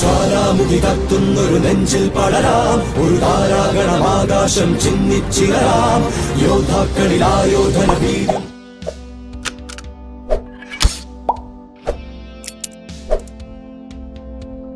ജ്വാലാമുഖി കത്തുന്നൊരു നെഞ്ചിൽ പടരാം. ഒരു താരാഗണം ആകാശം ചിന്നിച്ചിറരാം യോദ്ധാക്കളിൽ ആയോധന വീരം.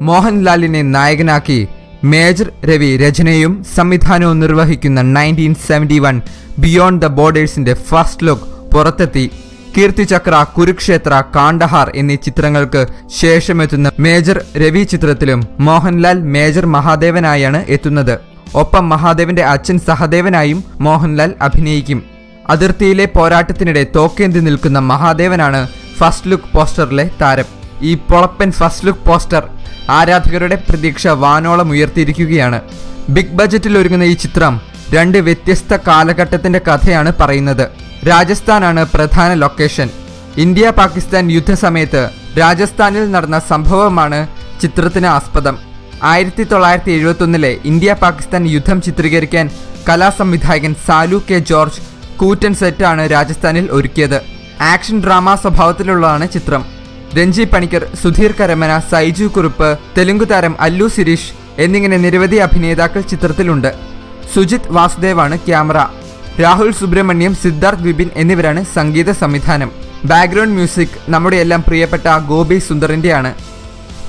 മോഹൻലാലിനെ നായകനാക്കി മേജർ രവി രചനയും സംവിധാനവും നിർവഹിക്കുന്ന nineteen seventy one beyond the ബോർഡേഴ്സിന്റെ first look പുറത്തെത്തി. കീർത്തിചക്ര കുരുക്ഷേത്ര കാണ്ഡഹാർ എന്നീ ചിത്രങ്ങൾക്ക് ശേഷമെത്തുന്ന മേജർ രവി ചിത്രത്തിലും മോഹൻലാൽ മേജർ മഹാദേവനായാണ് എത്തുന്നത്. ഒപ്പം മഹാദേവന്റെ അച്ഛൻ സഹദേവനായും മോഹൻലാൽ അഭിനയിക്കും. അതിർത്തിയിലെ പോരാട്ടത്തിനിടെ തോക്കേന്തി നിൽക്കുന്ന മഹാദേവനാണ് ഫസ്റ്റ് ലുക്ക് പോസ്റ്ററിലെ താരം. ഈ പൊളപ്പൻ ഫസ്റ്റ് ലുക്ക് പോസ്റ്റർ ആരാധകരുടെ പ്രതീക്ഷ വാനോളം ഉയർത്തിയിരിക്കുകയാണ്. ബിഗ് ബജറ്റിൽ ഒരുങ്ങുന്ന ഈ ചിത്രം രണ്ട് വ്യത്യസ്ത കാലഘട്ടത്തിന്റെ കഥയാണ് പറയുന്നത്. രാജസ്ഥാനാണ് പ്രധാന ലൊക്കേഷൻ. ഇന്ത്യ പാകിസ്ഥാൻ യുദ്ധസമയത്ത് രാജസ്ഥാനിൽ നടന്ന സംഭവമാണ് ചിത്രത്തിന് ആസ്പദം. ആയിരത്തി തൊള്ളായിരത്തി എഴുപത്തൊന്നിലെ ഇന്ത്യ പാകിസ്ഥാൻ യുദ്ധം ചിത്രീകരിക്കാൻ കലാസംവിധായകൻ സാലു കെ ജോർജ് കൂറ്റൻ സെറ്റാണ് രാജസ്ഥാനിൽ ഒരുക്കിയത്. ആക്ഷൻ ഡ്രാമ സ്വഭാവത്തിലുള്ളതാണ് ചിത്രം. രഞ്ജി പണിക്കർ സുധീർ കരമന സൈജു കുറുപ്പ് തെലുങ്കു താരം അല്ലു സിരീഷ് എന്നിങ്ങനെ നിരവധി അഭിനേതാക്കൾ ചിത്രത്തിലുണ്ട്. സുജിത് വാസുദേവാണ് ക്യാമറ. രാഹുൽ സുബ്രഹ്മണ്യം സിദ്ധാർത്ഥ് വിപിൻ എന്നിവരാണ് സംഗീത സംവിധാനം. ബാക്ക്ഗ്രൗണ്ട് മ്യൂസിക് നമ്മുടെ എല്ലാം പ്രിയപ്പെട്ട ഗോപി സുന്ദറിന്റെയാണ്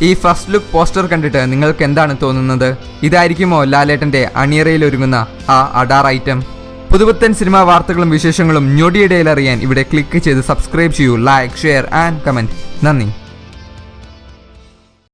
ഈ ഫസ്റ്റ് ലുക്ക് പോസ്റ്റർ കണ്ടിട്ട് നിങ്ങൾക്ക് എന്താണ് തോന്നുന്നത്? ഇതായിരിക്കുമോ ലാലേട്ടന്റെ അണിയറയിൽ ഒരുങ്ങുന്ന ആ അഡാർ ഐറ്റം പുതുപുത്തൻ സിനിമാ വാർത്തകളും വിശേഷങ്ങളും ഞൊടിയിടയിൽ അറിയാൻ ഇവിടെ ക്ലിക്ക് ചെയ്ത് സബ്സ്ക്രൈബ് ചെയ്യൂ ലൈക്ക് ഷെയർ ആൻഡ് കമന്റ് നന്ദി.